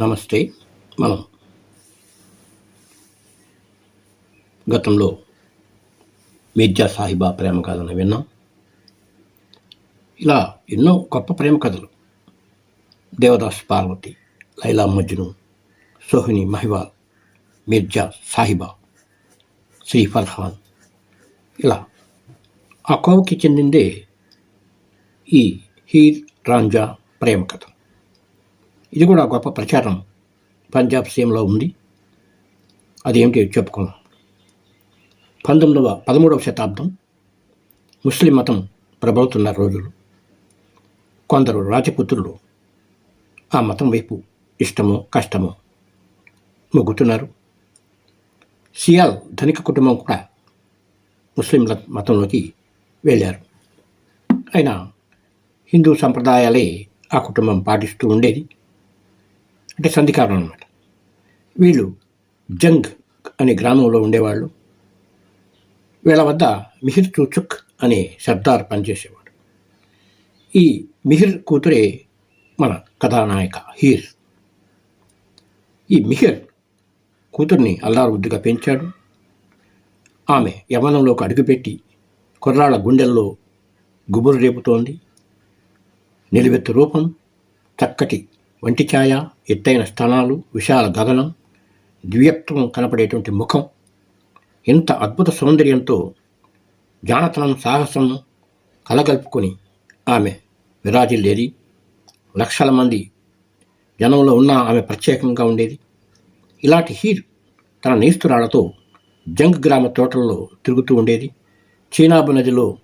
నమస్తే. మనం గతంలో మిర్జా సాహిబా ప్రేమ కథను విన్నాం. ఇలా ఎన్నో గొప్ప ప్రేమ కథలు. దేవదాస్ పార్వతి లైలా మజ్ను సోహిని మహివాల్ మిర్జా సాహిబా శ్రీ ఫర్హాన్ ఇలా ఆ కోవకి చెందిందే ఈ హీర్ రాంజా ప్రేమ కథ. ఇది కూడా గొప్ప ప్రచారం. పంజాబ్ సీఎంలో ఉంది. అదేమిటి చెప్పుకున్నాం. పంతొమ్మిదవ పదమూడవ శతాబ్దం. ముస్లిం మతం ప్రబలుతున్న రోజులు. కొందరు రాజపుత్రులు ఆ మతం వైపు ఇష్టమో కష్టమో మొగ్గుతున్నారు. సియాల్ ధనిక కుటుంబం కూడా ముస్లింల మతంలోకి వెళ్ళారు. అయినా హిందూ సంప్రదాయాలే ఆ కుటుంబం పాటిస్తూ ఉండేది. అంటే సంధికారం అనమాట వీళ్ళు జంగ్ అనే గ్రామంలో ఉండేవాళ్ళు. వీళ్ళ వద్ద మిహిర్ చూచుక్ అనే సర్దార్ పనిచేసేవాడు. ఈ మిహిర్ కూతురే మన కథానాయక హీర్. ఈ మిహిర్ కూతుర్ని అల్లారుద్దుగా పెంచాడు. ఆమె యవనంలోకి అడుగుపెట్టి కుర్రాళ్ళ గుండెల్లో గుబురు రేపుతోంది. నిలువెత్తు రూపం చక్కటి వంటి ఛాయ ఎత్తైన స్థానాలు విశాల గగనం ద్వ్యత్వం కనపడేటువంటి ముఖం. ఇంత అద్భుత సౌందర్యంతో జానతనం సాహసం కలగలుపుకొని ఆమె విరాజిల్లేది. లక్షల మంది జనంలో ఉన్న ఆమె ప్రత్యేకంగా ఉండేది. ఇలాంటి హీర్ తన నేస్తురాళ్ళతో జంగ్ గ్రామ తోటల్లో తిరుగుతూ ఉండేది. చీనాబు నదిలో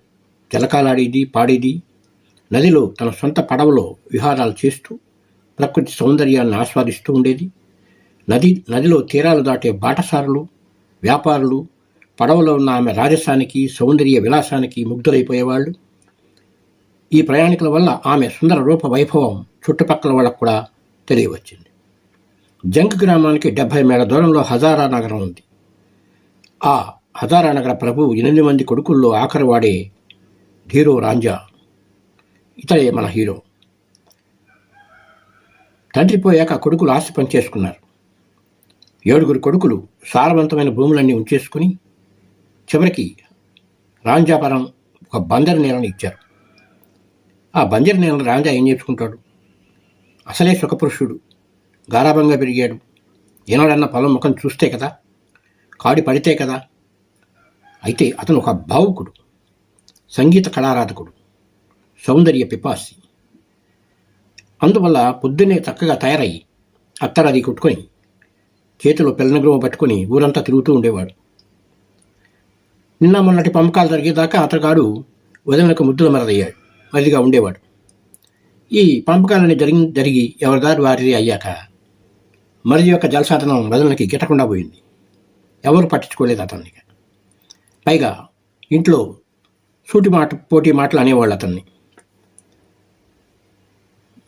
జలకాలాడేది పాడేది. నదిలో తన సొంత పడవలో విహారాలు చేస్తూ ప్రకృతి సౌందర్యాన్ని ఆస్వాదిస్తూ ఉండేది. నది నదిలో తీరాలు దాటే బాటసారులు వ్యాపారులు పడవలో ఉన్న ఆమె రాజసానికి సౌందర్య విలాసానికి ముగ్ధులైపోయేవాళ్ళు. ఈ ప్రయాణికుల వల్ల ఆమె సుందర రూప వైభవం చుట్టుపక్కల వాళ్ళకు కూడా తెలియవచ్చింది. జంక్ గ్రామానికి డెబ్భై మేల దూరంలో హజారా నగరం ఉంది. ఆ హజారా నగర ప్రభు ఎనిమిది మంది కొడుకుల్లో ఆఖరి వాడే ధీరో రాంజా. ఇతడే మన హీరో. తండ్రి పోయాక కొడుకులు ఆస్తి పనిచేసుకున్నారు ఏడుగురు కొడుకులు సారవంతమైన భూములన్నీ ఉంచేసుకుని చివరికి రాంజాపురం ఒక బందరు నేలను ఇచ్చారు. ఆ బంజరు నేలను రాంజా ఏం చేసుకుంటాడు అసలే సుఖపురుషుడు. గారాభంగా పెరిగాడు. ఏనాడన్న పొలం ముఖం చూస్తే కదా కాడి పడితే కదా. అయితే అతను ఒక భావుకుడు సంగీత కళారాధకుడు సౌందర్య పిపాసి. అందువల్ల పొద్దున్నే చక్కగా తయారయ్యి అత్తరది కొట్టుకొని చేతిలో పిల్లనగ్రమ పట్టుకొని ఊరంతా తిరుగుతూ ఉండేవాడు. నిన్న మొన్నటి పంపకాలు జరిగేదాకా అతగాడు వదిలినకు ముద్దుల మరదయ్యాడు. మరిదిగా ఉండేవాడు. ఈ పంపకాలని జరిగి జరిగి ఎవరిదారి వారిది అయ్యాక మరిది యొక్క జలసాధనం వదనకి గిట్టకుండా పోయింది. ఎవరు పట్టించుకోలేదు అతన్ని పైగా ఇంట్లో సూటి మాట పోటీ మాటలు అనేవాళ్ళు అతన్ని.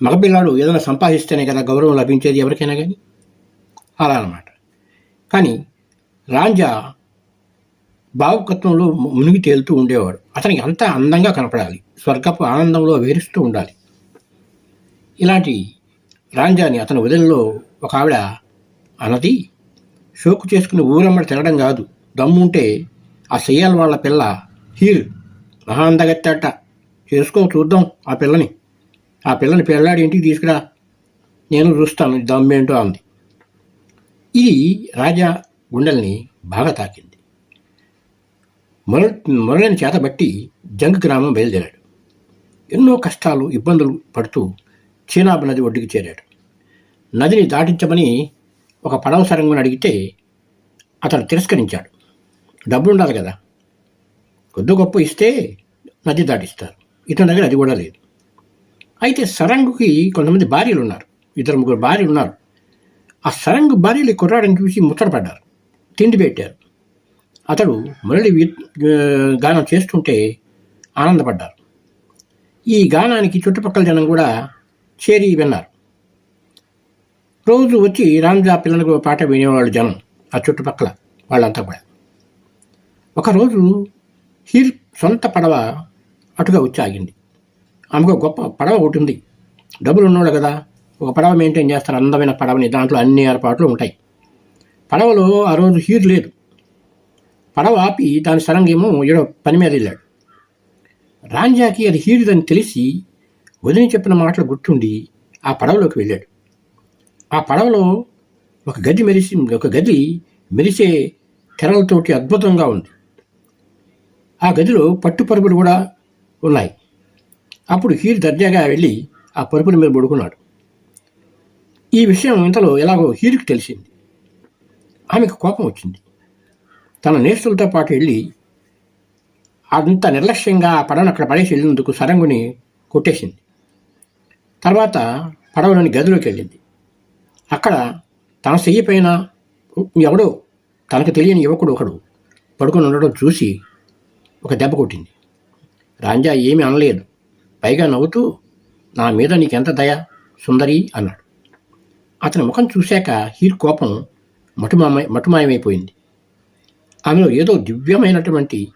మగపిల్లాడు ఏదైనా సంపాదిస్తేనే కదా గౌరవం లభించేది ఎవరికైనా కానీ? అలా అన్నమాట. కానీ రాంజా భావకత్వంలో మునిగి తేలుతూ ఉండేవాడు. అతనికి అంతా అందంగా కనపడాలి. స్వర్గపు ఆనందంలో వేరుస్తూ ఉండాలి. ఇలాంటి రాంజాని అతని వదిలిలో ఒక ఆవిడ అన్నది షోకు చేసుకుని ఊరమ్మడి తినడం కాదు. దమ్ముంటే ఆ చెయ్యాల వాళ్ళ పిల్ల హీర్ మహా అందగత్తట చేసుకో చూద్దాం ఆ పిల్లని. ఆ పిల్లని పిల్లాడి ఇంటికి తీసుకురా. నేను చూస్తాను దమ్మేంటో అంది. ఇది రాజా గుండెల్ని బాగా తాకింది. మురళి మురళిని చేతబట్టి జంగ్ గ్రామం బయలుదేరాడు. ఎన్నో కష్టాలు ఇబ్బందులు పడుతూ చీనాబ్ నది ఒడ్డుకి చేరాడు. నదిని దాటించమని ఒక పడవ సరంగుని అడిగితే అతను తిరస్కరించాడు. డబ్బులుండాలి కదా. కొద్ది గొప్ప ఇస్తే నది దాటిస్తారు. ఇతని దగ్గర అది కూడా లేదు. అయితే సరంగుకి కొంతమంది భార్యలు ఉన్నారు ఇద్దరు ముగ్గురు భార్యలు ఉన్నారు ఆ సరంగు భార్యలు ఈ చూసి ముచ్చటపడ్డారు. తిండి పెట్టారు. అతడు మురళి గానం చేస్తుంటే ఆనందపడ్డారు. ఈ గానానికి చుట్టుపక్కల జనం కూడా చేరి విన్నారు. రోజు వచ్చి రాంజా పిల్లలకు పాట వినేవాళ్ళు జనం ఆ చుట్టుపక్కల వాళ్ళంతా కూడా. ఒకరోజు హీర్ సొంత పడవ అటుగా వచ్చి ఆగింది. ఆమెకు గొప్ప పడవ ఒకటి ఉంది. డబ్బులు ఉన్నవాడు కదా ఒక పడవ మెయింటైన్ చేస్తారు అందమైన పడవని దాంట్లో అన్ని ఏర్పాట్లు ఉంటాయి. పడవలో ఆ రోజు హీర్ లేదు. పడవ ఆపి దాని సరంగేమో ఏడో పని మీద వెళ్ళాడు. రాంజాకి అది హీరుదని తెలిసి వదిలి చెప్పిన మాటలు గుర్తుండి ఆ పడవలోకి వెళ్ళాడు. ఆ పడవలో ఒక గది మెరిసి ఒక గది మెరిసే తెరలతోటి అద్భుతంగా ఉంది. ఆ గదిలో పట్టు పరుగులు కూడా ఉన్నాయి. అప్పుడు హీర్ దర్జాగా వెళ్ళి ఆ పరుపుల మీద పడుకున్నాడు. ఈ విషయం ఇంతలో ఎలాగో హీరుకి తెలిసింది. ఆమెకు కోపం వచ్చింది. తన నేస్తులతో పాటు వెళ్ళి అంత నిర్లక్ష్యంగా ఆ పడవను అక్కడ పడేసి వెళ్ళినందుకు సరంగుని కొట్టేసింది. తర్వాత పడవలోని గదిలోకి వెళ్ళింది. అక్కడ తన చెయ్యి పైన ఎవడో తనకు తెలియని యువకుడు ఒకడు పడుకొని ఉండడం చూసి ఒక దెబ్బ కొట్టింది. రాంజా ఏమీ అనలేదు. పైగా నవ్వుతూ నా మీద నీకెంత దయ సుందరి? అన్నాడు. అతని ముఖం చూశాక హీర్ కోపం మటుమామై మటుమాయమైపోయింది. ఆమెలో ఏదో దివ్యమైనటువంటి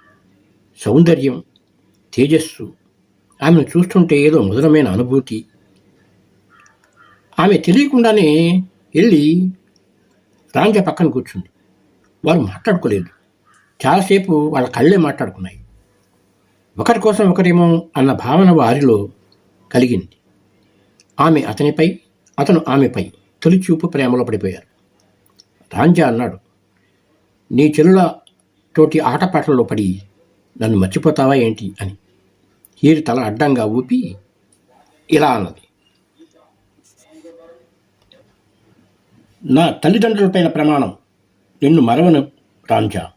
సౌందర్యం తేజస్సు ఆమెను చూస్తుంటే ఏదో మధురమైన అనుభూతి. ఆమె తెలియకుండానే వెళ్ళి రాంజ పక్కన కూర్చుంది. వారు మాట్లాడుకోలేదు. చాలాసేపు వాళ్ళ కళ్ళే మాట్లాడుకున్నాయి. ఒకరి కోసం ఒకరేమో అన్న భావన వారిలో కలిగింది. ఆమె అతనిపై అతను ఆమెపై తొలిచూపు ప్రేమలో పడిపోయారు. రాంజా అన్నాడు నీ చెల్లుల తోటి ఆటపాటల్లో పడి నన్ను మర్చిపోతావా ఏంటి? అని. హీరి తల అడ్డంగా ఊపి ఇలా అన్నది. నా తల్లిదండ్రులపైన ప్రమాణం నిన్ను మరవను రాంజా.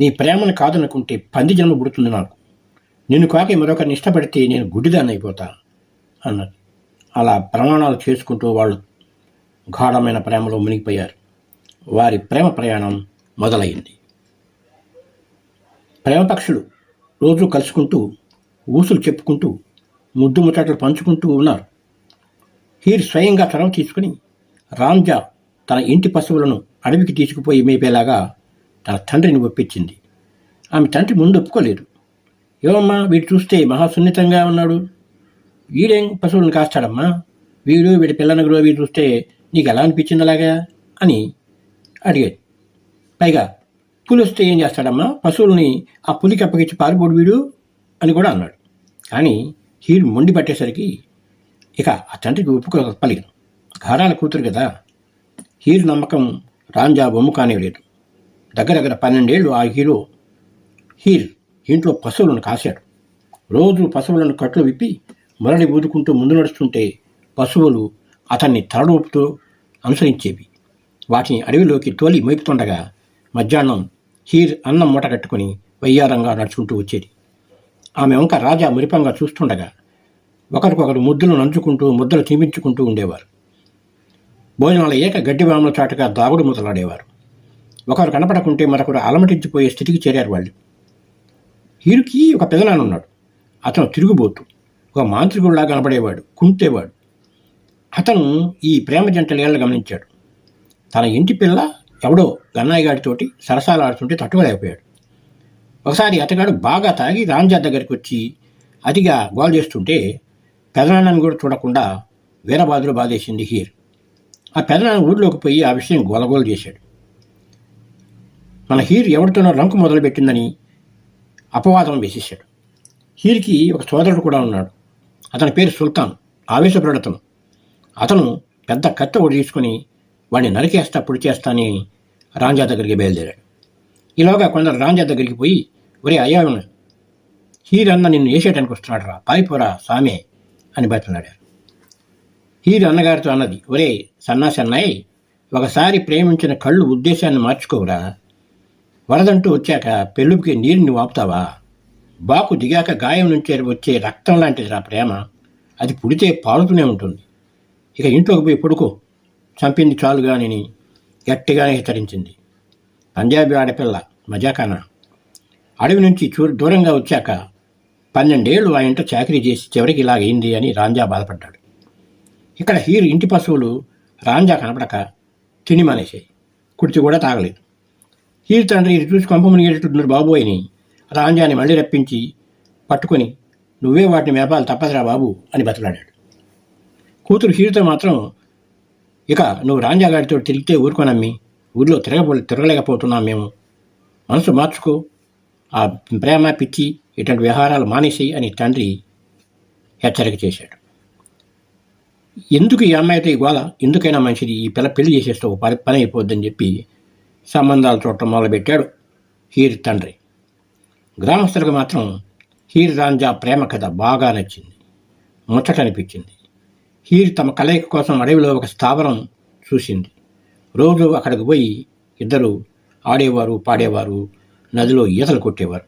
నీ ప్రేమను కాదనుకుంటే పంది జన్మ పుడుతుంది నాకు. నిన్ను కాకి మరొకరిని ఇష్టపడితే నేను గుడ్డిదాన్ని అయిపోతాను అన్నారు అలా ప్రమాణాలు చేసుకుంటూ వాళ్ళు గాఢమైన ప్రేమలో మునిగిపోయారు. వారి ప్రేమ ప్రయాణం మొదలైంది. ప్రేమపక్షులు రోజూ రోజు కలుసుకుంటూ ఊసులు చెప్పుకుంటూ ముద్దు ముచ్చట్లు పంచుకుంటూ ఉన్నారు. హీర్ స్వయంగా చొరవ తీసుకుని రాంజా తన ఇంటి పశువులను అడవికి తీసుకుపోయి మేపేలాగా తన తండ్రిని ఒప్పించింది. ఆమె తండ్రి ముందు ఒప్పుకోలేదు. ఏమమ్మా వీడు చూస్తే మహా సున్నితంగా ఉన్నాడు. వీడేం పశువులను కాస్తాడమ్మా? వీడు వీడి పిల్లనగురు వీడు చూస్తే నీకు ఎలా అనిపించింది అలాగా? అని అడిగాడు. పైగా పులి వస్తే ఏం చేస్తాడమ్మా? పశువుల్ని ఆ పులికి అప్పగించి పారిపోడు వీడు అని కూడా అన్నాడు. కానీ హీడు మొండి పట్టేసరికి ఇక ఆ తండ్రికి ఒప్పుకోగలిగాను ఘారాల కూతురు కదా. హీరు నమ్మకం రాంజా బొమ్ము కానివ్వలేదు. దగ్గర దగ్గర పన్నెండేళ్ళు ఆ హీరో హీర్ ఇంట్లో పశువులను కాశాడు. రోజు పశువులను కట్లు విప్పి మురడి ఊదుకుంటూ ముందు నడుస్తుంటే పశువులు అతన్ని తలడూపుతో అనుసరించేవి. వాటిని అడవిలోకి తోలి మోపుతుండగా మధ్యాహ్నం హీర్ అన్నం మూట కట్టుకుని వయ్యారంగా నడుచుకుంటూ వచ్చేది. ఆమె వంక రాజా మురిపంగా చూస్తుండగా ఒకరికొకరు ముద్దులు నంచుకుంటూ ముద్దలు తిమించుకుంటూ ఉండేవారు. భోజనాల ఏక గడ్డివాముల చాటుగా దాగుడు మొదలాడేవారు ఒకరు కనపడకుంటే మరొకరు అలమటించిపోయే స్థితికి చేరారు వాళ్ళు. హీరుకి ఒక పెదనాన్న ఉన్నాడు. అతను తిరుగుబోతు ఒక మాంత్రికుడిలా కనపడేవాడు కుంటేవాడు. అతను ఈ ప్రేమ జంట గమనించాడు. తన ఇంటి పిల్ల ఎవడో గన్నాయిగాడితోటి సరసాలు ఆడుతుంటే తట్టుకోలేకపోయాడు. ఒకసారి అతగాడు బాగా తాగి రాంజా దగ్గరికి వచ్చి అతిగా గోల్ చేస్తుంటే పెదనాన్నని కూడా చూడకుండా వీరబాదులు బాధేసింది హీర్. ఆ పెదనాన్న ఊళ్ళోకి పోయి ఆ విషయం గోలగోలు చేశాడు. మన హీర్ ఎవరితోనో రంకు మొదలుపెట్టిందని అపవాదం వేసేశాడు. హీరికి ఒక సోదరుడు కూడా ఉన్నాడు. అతని పేరు సుల్తాన్ ఆవేశపడతను అతను పెద్ద కత్తి ఒకటి తీసుకుని వాడిని నరికేస్తా పొడి చేస్తా అని రాంజా దగ్గరికి బయలుదేరాడు. ఈలోగా కొందరు రాంజా దగ్గరికి పోయి ఒరే అయ్యా హీరన్న నిన్ను వేసేయడానికి వస్తున్నాడు రా పాయిపోరా సామే అని బతున్నాడారు హీరు అన్నగారితో అన్నది ఒరే సన్నాసి ఒకసారి ప్రేమించిన కళ్ళు ఉద్దేశాన్ని మార్చుకోవురా వరదంటూ వచ్చాక పెళ్ళుకి నీరుని వాపుతావా బాకు దిగాక గాయం నుంచి వచ్చే రక్తం లాంటిది రా ప్రేమ. అది పుడితే పాలుతూనే ఉంటుంది. ఇక ఇంట్లోకి పోయి పడుకో. చంపింది చాలుగాని గట్టిగానే హెచ్చరించింది. పంజాబీ ఆడపిల్ల మజాకానా. అడవి నుంచి చూ దూరంగా వచ్చాక పన్నెండేళ్ళు ఆ ఇంట చాకరీ చేసి చివరికి ఇలాగైంది అని రాంజా బాధపడ్డాడు. ఇక్కడ హీరు ఇంటి పశువులు రాంజా కనపడక తిని మానేసాయి కుడిచి కూడా తాగలేదు. హీరు తండ్రి ఇది చూసి కొంప మునిగేటట్టున్నారు బాబు అని రాంజాని మళ్ళీ రప్పించి పట్టుకొని నువ్వే వాటిని మేపాలి తప్పదురా బాబు అని బతలాడాడు కూతురు హీరుతో మాత్రం ఇక నువ్వు రాంజాగాడితో తిరిగితే ఊరుకోనమ్మి ఊర్లో తిరగపో తిరగలేకపోతున్నాం మేము. మనసు మార్చుకో. ఆ ప్రేమ పిచ్చి ఇటువంటి వ్యవహారాలు మానేసి అని తండ్రి హెచ్చరిక చేశాడు. ఎందుకు ఈ అమ్మాయితో ఈ గోళ ఎందుకైనా మంచిది ఈ పిల్ల పెళ్ళి చేసేస్తే పని పని అయిపోద్దని చెప్పి సంబంధాలు చూడటం మొదలుపెట్టాడు హీర్ తండ్రి. గ్రామస్తులకు మాత్రం హీర్ రాంజా ప్రేమ కథ బాగా నచ్చింది ముచ్చట అనిపించింది. హీర్ తమ కలయిక కోసం అడవిలో ఒక స్థావరం చూసింది. రోజు అక్కడికి పోయి ఇద్దరు ఆడేవారు పాడేవారు నదిలో ఈతలు కొట్టేవారు.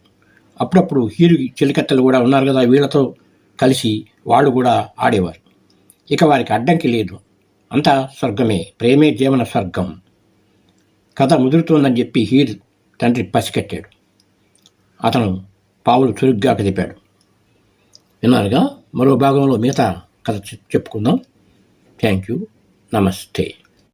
అప్పుడప్పుడు హీరు చిలికత్తలు కూడా ఉన్నారు కదా వీళ్ళతో కలిసి వాళ్ళు కూడా ఆడేవారు. ఇక వారికి అడ్డంకి లేదు. అంతా స్వర్గమే ప్రేమే జీవన స్వర్గం. కథ ముదురుతోందని చెప్పి హీర్ తండ్రి పసికట్టాడు అతను పావులు చురుగ్గా కదిపాడు విన్నారుగా? మరో భాగంలో మిగతా కథ చెప్పుకుందాం. థ్యాంక్ యూ నమస్తే.